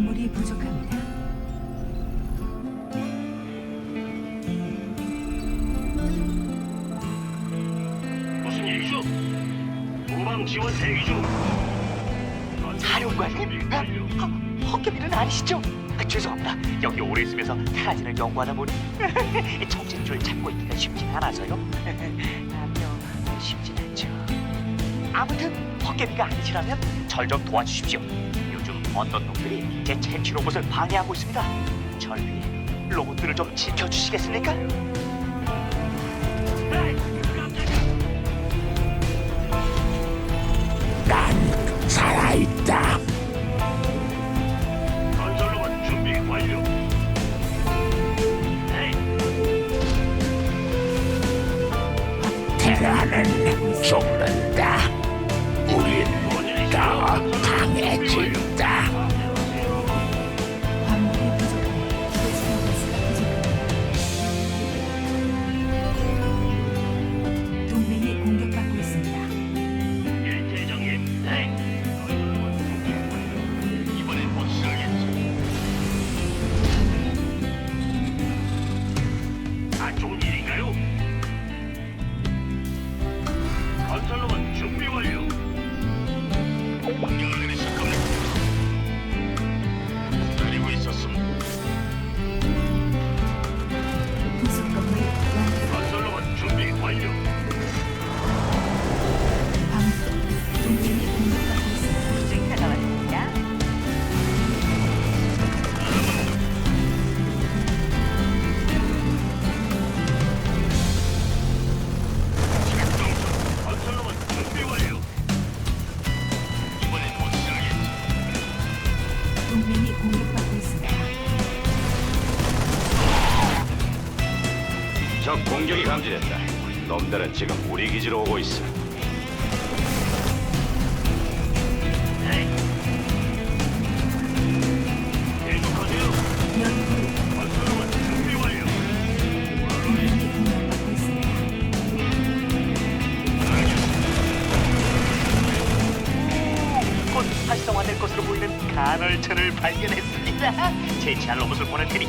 광물이 부족합니다. 무슨 일이죠? 후방 지원 대기 중. 사령관님? 아, 아, 헛개비는 아니시죠? 아, 죄송합니다. 여기 오래 있으면서 테라진을 연구하다 보니 정신줄 잡고 있기가 쉽진 않아서요. 아니요, 쉽진 않죠. 아무튼 헛개비가 아니시라면 절 좀 도와주십시오. 어떤 놈들이 제 채취 로봇을 방해하고 있습니다. 절 위해 로봇들을 좀 지켜주시겠습니까? 공격이 감지됐다. 놈들은 지금 우리 기지로 오고 있어. 활성화될 것으로 보이는 간헐천을 발견했습니다. 제치할 로봇을 보낼 테니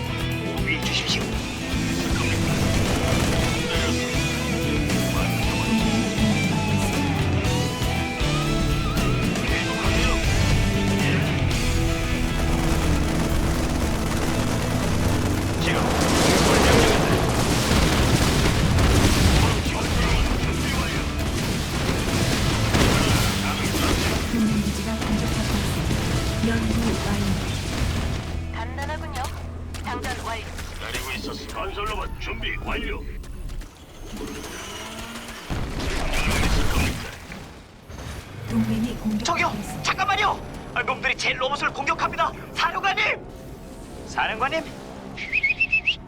공격합니다. 사령관님. 사령관님,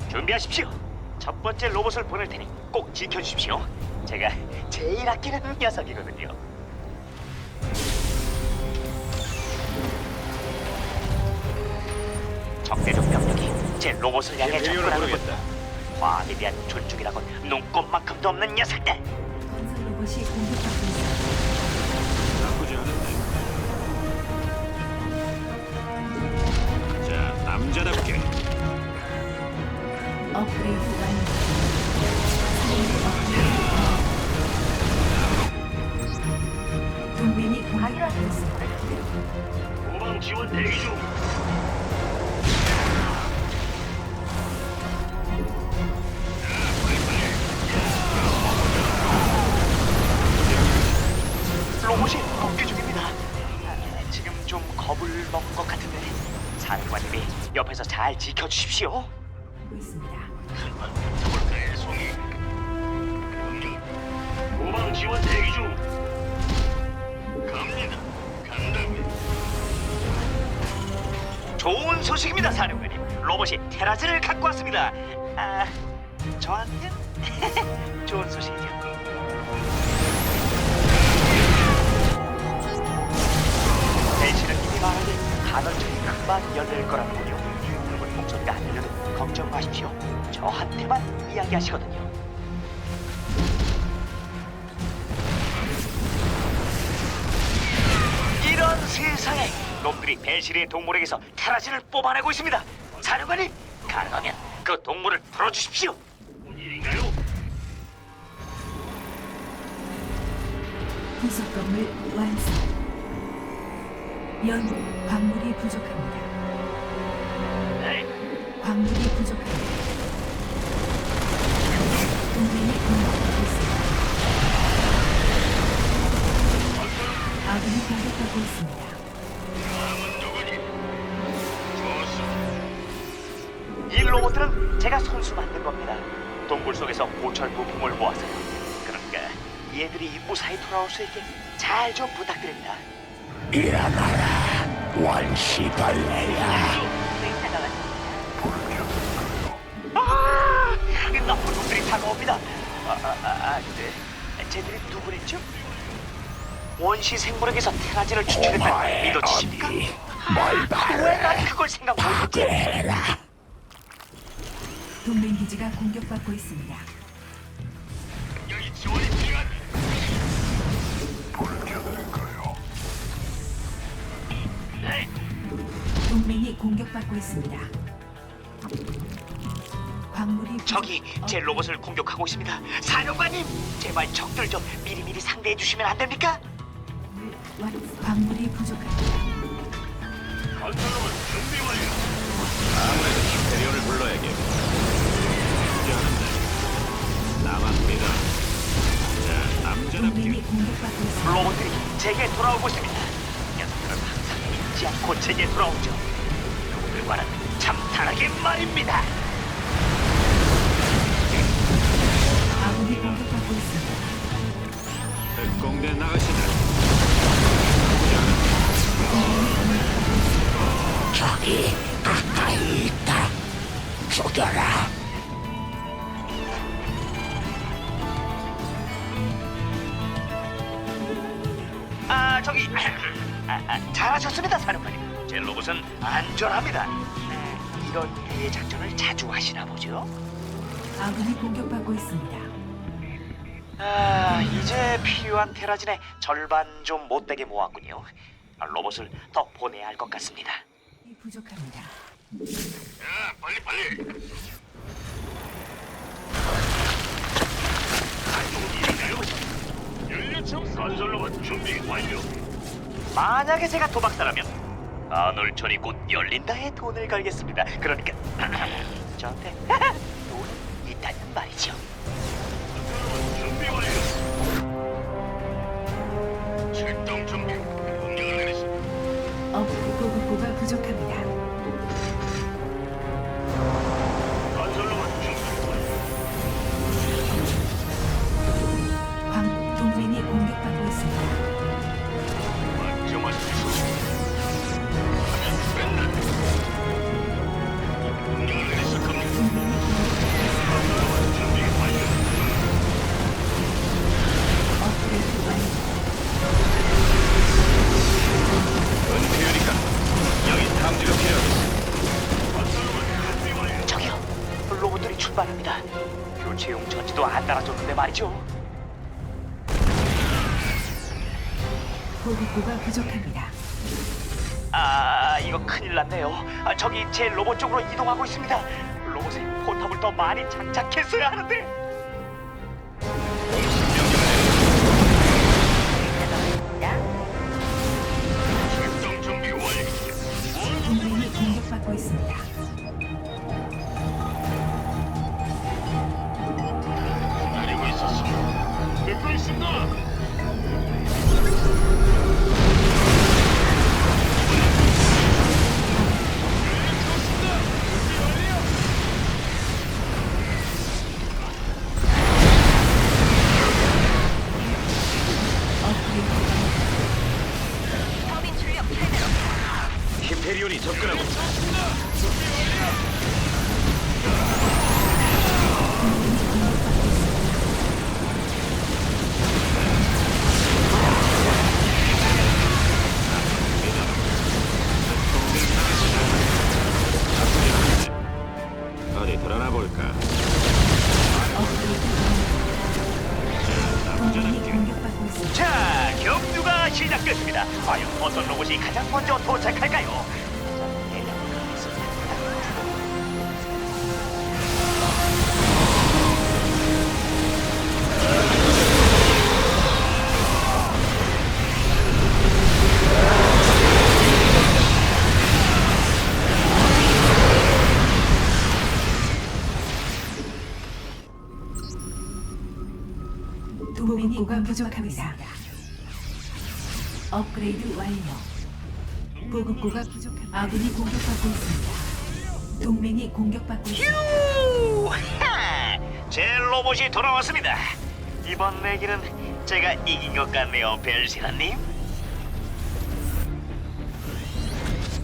준비하십시오. 첫 번째 로봇을 보낼 테니 꼭 지켜주십시오. 제가 제일 아끼는 녀석이거든요. 적대적 병력이 제 로봇을 향해 접근하는 군 부르겠다. 과학에 대한 존중이라곤 눈꼽만큼도 없는 녀석들. 건설 로봇이 공격받고 후방 지원 대기 중. 로봇이 복귀 중입니다. 아, 지금 좀 겁을 먹은 것 같은데 사령관님이 옆에서 잘 지켜주십시오. 갖고 왔습니다. 아, 저한텐 좋은 소식이죠. 대신은 이미 말하길 간헐천이 금방 열릴 거라는군요. 붉은 목소리가 안 들려도 걱정 마십시오. 저한테만 이야기하시거든요. 이런 세상에 놈들이 벨시리의 동물에게서 테라진을 뽑아내고 있습니다. 사령관님, 가능하면 그 동물을 풀어주십시오. 뭔 일인가요? 부속 건물 완성. 연구 광물이 부족합니다. 네. 광물이 부족합니다. 동맹이 공격받고 있습니다. 아군이 공격받고 있습니다. 로봇들은 제가 손수 만든 겁니다. 동굴 속에서 고철 부품을 모아서요. 그러니까 얘들이 무사히 돌아올 수 있게 잘 좀 부탁드립니다. 일어나라 원시벌레야 의사가 왔습니다. 아, 이 나쁜 놈들이 다가옵니다. 아, 아, 아, 아, 근데 쟤들이 누구랬죠? 원시 생물에게서 테라진을 추출했다는 걸 믿어지십니까? 어미 뭘왜 바래 난 그걸 생각 못했지? 동맹 기지가 공격받고 있습니다. 여기 지원이 필요한. 네. 동맹이 공격받고 있습니다. 광물이 저기 부족- 제 로봇을 공격하고 있습니다. 사령관님, 제발 적들 좀 미리미리 상대해 주시면 안 됩니까? 광물이 부족합니다. 건설로만 준비 완료. 제게 돌아오고 있습니다. 녀석들은 항상 잊지 않고 제게 돌아오죠. 누구들과는 참 다르게 말입니다. 아군이 공격받고 있습니다. 특공대 나가시다. 저기 가까이 있다 죽여라 저기 아, 아, 잘하셨습니다 사령관님 제 로봇은 안전합니다 네, 이런 류의 작전을 자주 하시나 보죠 아군이 공격받고 있습니다. 아 이제 필요한 테라진의 절반 좀 못되게 모았군요 아, 로봇을 더 보내야 할 것 같습니다 이 부족합니다. 자, 빨리 빨리. 건설로만 준비 완료. 만약에 제가 도박사라면 아놀천이 곧 열린다에 돈을 걸겠습니다. 그러니까 저한테 교체용 전지도 안 달아줬는데 말이죠. 보급고가 부족합니다. 아 이거 큰일 났네요. 아, 저기 제 로봇 쪽으로 이동하고 있습니다. 로봇에 포탑을 더 많이 장착했어야 하는데 頑張れ! 드러나 볼까? 있습니다. 자 경주가 시작됐습니다 과연 어떤 로봇이 가장 먼저 도착할 할까요? 업그레이드 완료. 보급고가. 아군이 공격받고 있습니다. 동맹이 공격받고 있습니다. 휴! 제 로봇이 돌아왔습니다. 이번 내기는 제가 이긴 것 같네요, 벨시라님.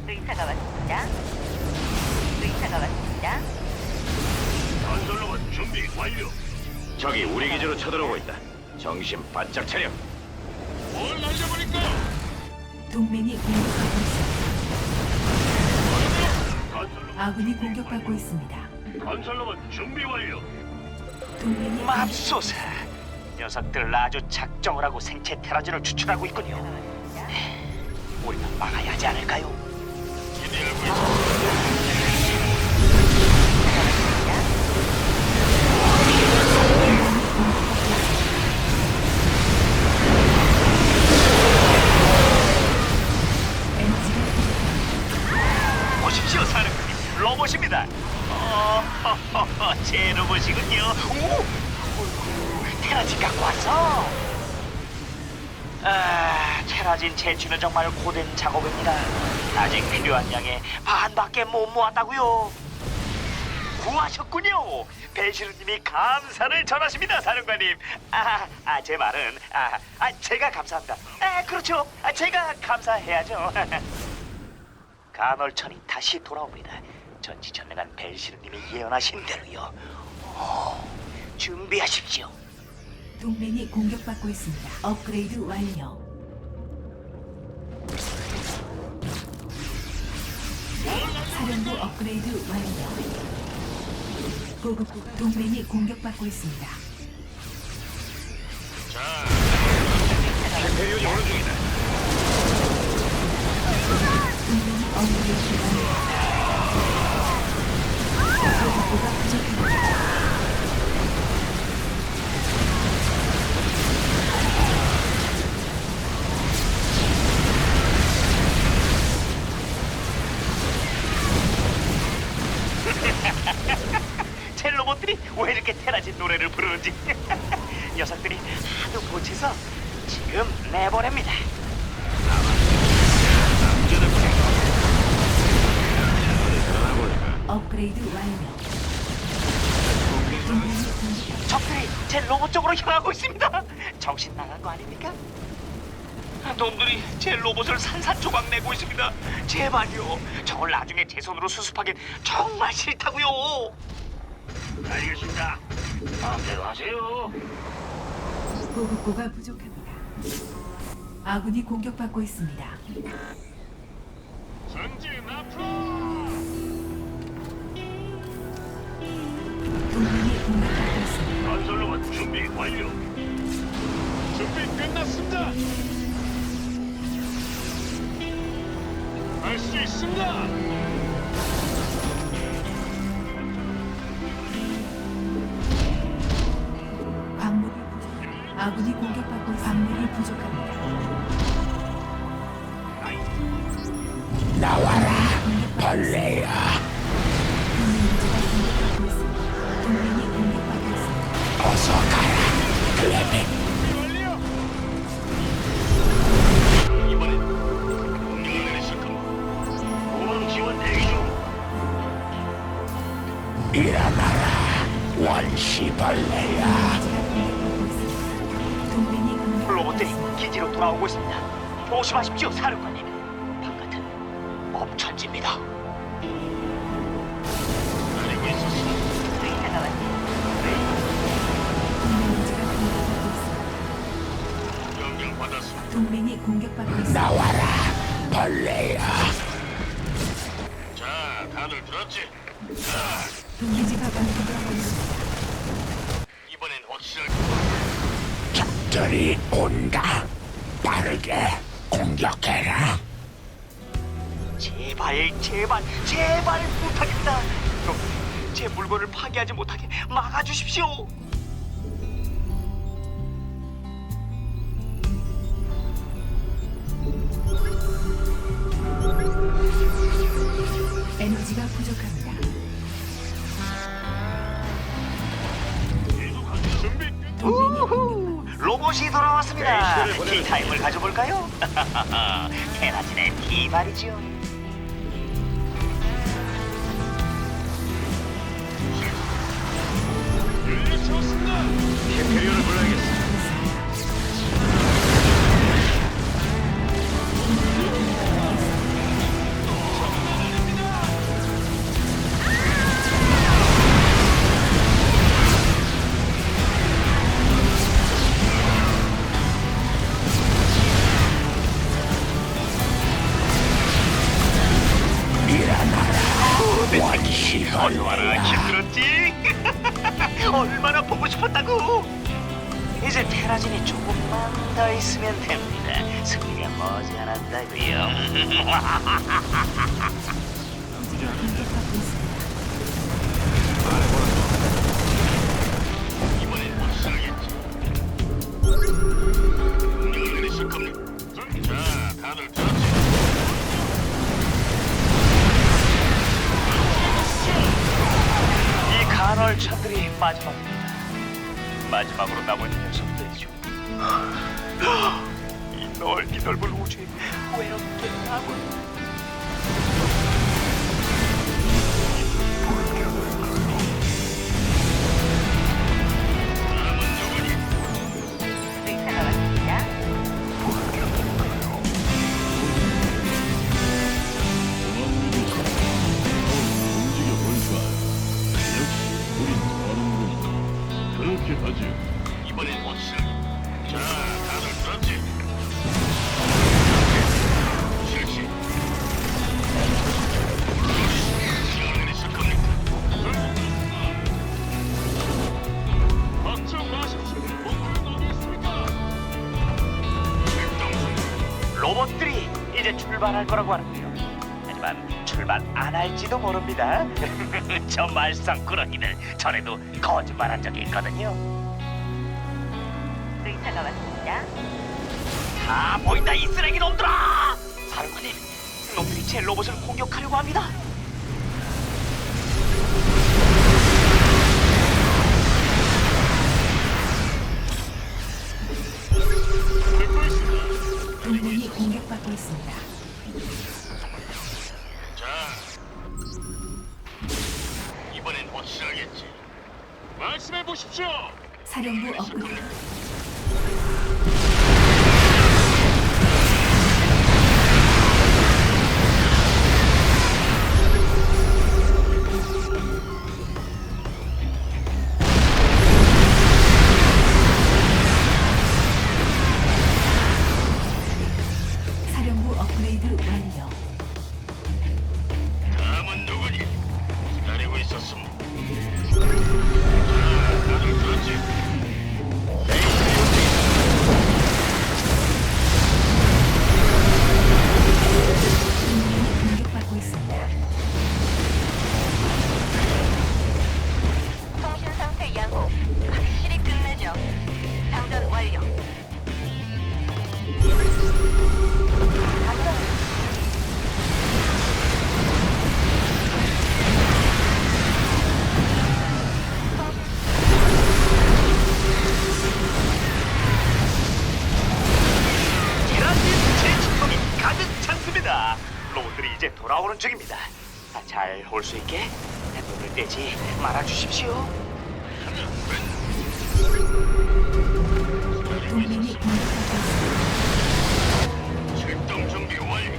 의사가 왔습니다. 의사가 왔습니다. 건설로봇 준비 완료. 적이 우리 기지로 쳐들어오고 있다. 정신 바짝 차려. 뭘 날려버릴까? 동맹이 공격받고 있습니다. 건설로봇 아군이 공격받고 있습니다. 건설로봇 준비 완료. 동맹이 맙소사. 녀석들 아주 작정을 하고 생체 테라진을 추출하고 있군요. 우리가 막아야 하지 않을까요? 기대하고 있어. 제 로봇이군요. 오, 테라진 갖고 왔어. 아, 테라진 채취는 정말 고된 작업입니다. 아직 필요한 양의 반밖에 못 모았다고요. 구하셨군요. 배시르님이 감사를 전하십니다, 사령관님. 아, 아, 제 말은 아, 아, 제가 감사합니다. 아, 그렇죠. 아, 제가 감사해야죠. 간헐천이 다시 돌아옵니다. 전지전능한 벨시르님이 예언하신 대로요. 오, 준비하십시오. 동맹이 공격받고 있습니다. 업그레이드 완료. 사령부 업그레이드 완료. 보급고가 동맹이 공격받고 있습니다. 페 적들이 제 로봇 쪽으로 향하고 있습니다. 정신 나간 거 아닙니까? 놈들이 제 로봇을 산산조각 내고 있습니다. 제발요. 저걸 나중에 제 손으로 수습하긴 정말 싫다고요. 알겠습니다. 마음대로 하세요. 보급고가 부족합니다. 아군이 공격받고 있습니다. 전진 앞으로. 건설로봇 준비 완료. 준비 끝났습니다. 할 수 있습니다. 광물이 부족. 아군이 공격받고 광물이 부족합니다. 나와라 벌레 돌아오고 있습니다. 조심하십시오, 사령관님. 바깥은 엄천지입니다. 알고 있었습니다. 의사가 왔습니다. 동맹 기지가 공격받고 있습니다. 명령 받았습니다. 동맹이 공격받고 있습니다. 나와라 벌레야 자, 다들 들었지? 동기지가 공격받고 있습니다. 이번엔 확실할 적들이 온다 빠르게 공격해라 제발 제발 제발 부탁입니다. 제 물건을 파괴하지 못하게 막아주십시오. 에너지가 부족합니다. 준비 끝. 로봇이 돌아왔습니다. 네, 시대를 티타임을 가져볼까요? 테라진의 티 말이죠. 연료 채웠습니다. 히페리온을 불러야겠어. 거라고 하는데요. 하지만 출발 안 할지도 모릅니다. 저 말썽꾸러기들 전에도 거짓말한 적이 있거든요. 의사가 왔습니다. 다 보인다 이 쓰레기 놈들아! 사령관님, 놈들이 제 로봇을 공격하려고 합니다. 동맹이 공격받고 있습니다. 사령부 업그레이드. 주십시오. 동맹이 공격받고 있습니다. 출동 준비 완료.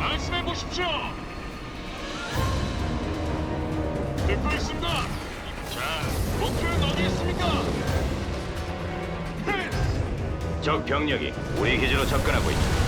말씀해 보십시오. 듣고 있습니다. 자, 목표는 어디 있습니까? 네, 적 병력이 우리 기지로 접근하고 있다.